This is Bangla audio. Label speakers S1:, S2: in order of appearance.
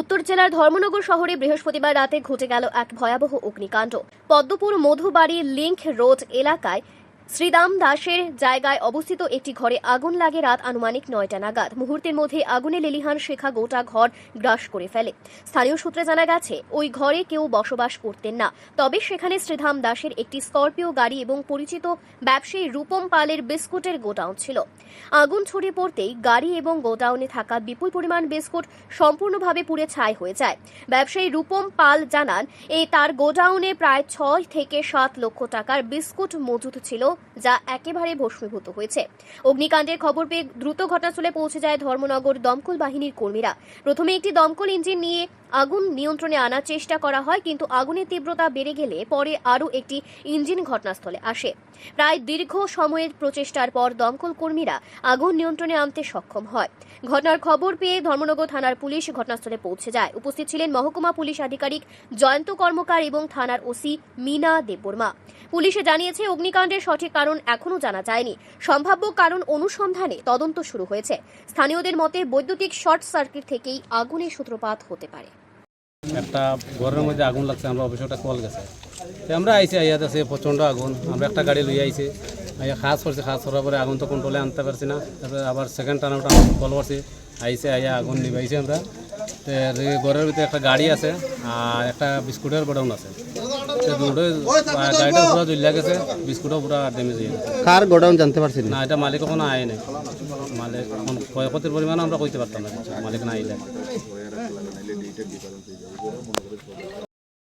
S1: উত্তর জেলার ধর্মনগর শহরে বৃহস্পতিবার রাতে ঘটে গেল এক ভয়াবহ অগ্নিকাণ্ড। পদ্মপুর মধুবাড়ি লিঙ্ক রোড এলাকায় শ্রীরাম দাসের জায়গায় অবস্থিত একটি ঘরে আগুন লাগে রাত আনুমানিক নয়টা নাগাদ। মুহূর্তের মধ্যে আগুনে লেলিহান শেখা গোটা ঘর গ্রাস করে ফেলে। স্থানীয় সূত্রে জানা গেছে, ওই ঘরে কেউ বসবাস করতেন না। তবে সেখানে শ্রীধাম দাসের একটি স্করপিও গাড়ি এবং পরিচিত ব্যবসায়ী রূপম পালের বিস্কুটের গোডাউন ছিল। আগুন ছড়িয়ে পড়তেই গাড়ি এবং গোডাউনে থাকা বিপুল পরিমাণ বিস্কুট সম্পূর্ণভাবে পুড়ে ছাই হয়ে যায়। ব্যবসায়ী রূপম পাল জানান এই তার গোডাউনে প্রায় ছয় থেকে সাত লক্ষ টাকার বিস্কুট মজুত ছিল। যা একেবারে ভস্মীভূত হয়েছে। অগ্নিকাণ্ডের খবর পেয়ে দ্রুত ঘটনাস্থলে পৌঁছে যায় ধর্মনগর দমকল বাহিনীর কর্মীরা। প্রথমে একটি দমকল ইঞ্জিন নিয়ে আগুন নিয়ন্ত্রণে আনার চেষ্টা করা হয়, কিন্তু আগুনের তীব্রতা বেড়ে গেলে পরে আরও একটি ইঞ্জিন ঘটনাস্থলে আসে। প্রায় দীর্ঘ সময়ের প্রচেষ্টার পর দমকল কর্মীরা আগুন নিয়ন্ত্রণে আনতে সক্ষম হয়। ঘটনার খবর পেয়ে ধর্মনগর থানার পুলিশ ঘটনাস্থলে পৌঁছে যায়। উপস্থিত ছিলেন মহকুমা পুলিশ আধিকারিক, জয়ন্ত কর্মকার এবং থানার ওসি মিনা দেববর্মা। পুলিশে জানিয়েছে, অগ্নিকাণ্ডের সঠিক কারণ এখনও জানা যায়নি। সম্ভাব্য কারণ অনুসন্ধানে তদন্ত শুরু হয়েছে। স্থানীয়দের মতে বৈদ্যুতিক শর্ট সার্কিট থেকেই আগুনের সূত্রপাত হতে পারে।
S2: একটা ঘরের মধ্যে আগুন লাগছে, আমরা অবশ্যই একটা কল গেছে। আমরা আইসি আইয়া আছে প্রচণ্ড আগুন। আমরা একটা গাড়ি লইয়া আইছি। আইয়া খাস করছি, খাস করার পরে আগুন তো কন্ট্রোলে আনতে পারছি না। তারপরে আবার সেকেন্ড টার্ন ওটা কল করছি। আইসে আইয়া আগুন নিবাইছি আমরা। ঘরের ভিতরে একটা গাড়ি আছে আর একটা বিস্কুটের গোডাউন আছে। গাড়িটা পুরো জ্বলিয়া গেছে বিস্কুটও পুরো ড্যামেজ হয়ে গেছে
S3: কার গোডাউন জানতে পারছি
S2: না? এটা মালিক কখনো আয় নাই মালিক এখন ক্ষয়ক্ষতির পরিমাণ আমরা কইতে পারতাম না। মালিক না আইলে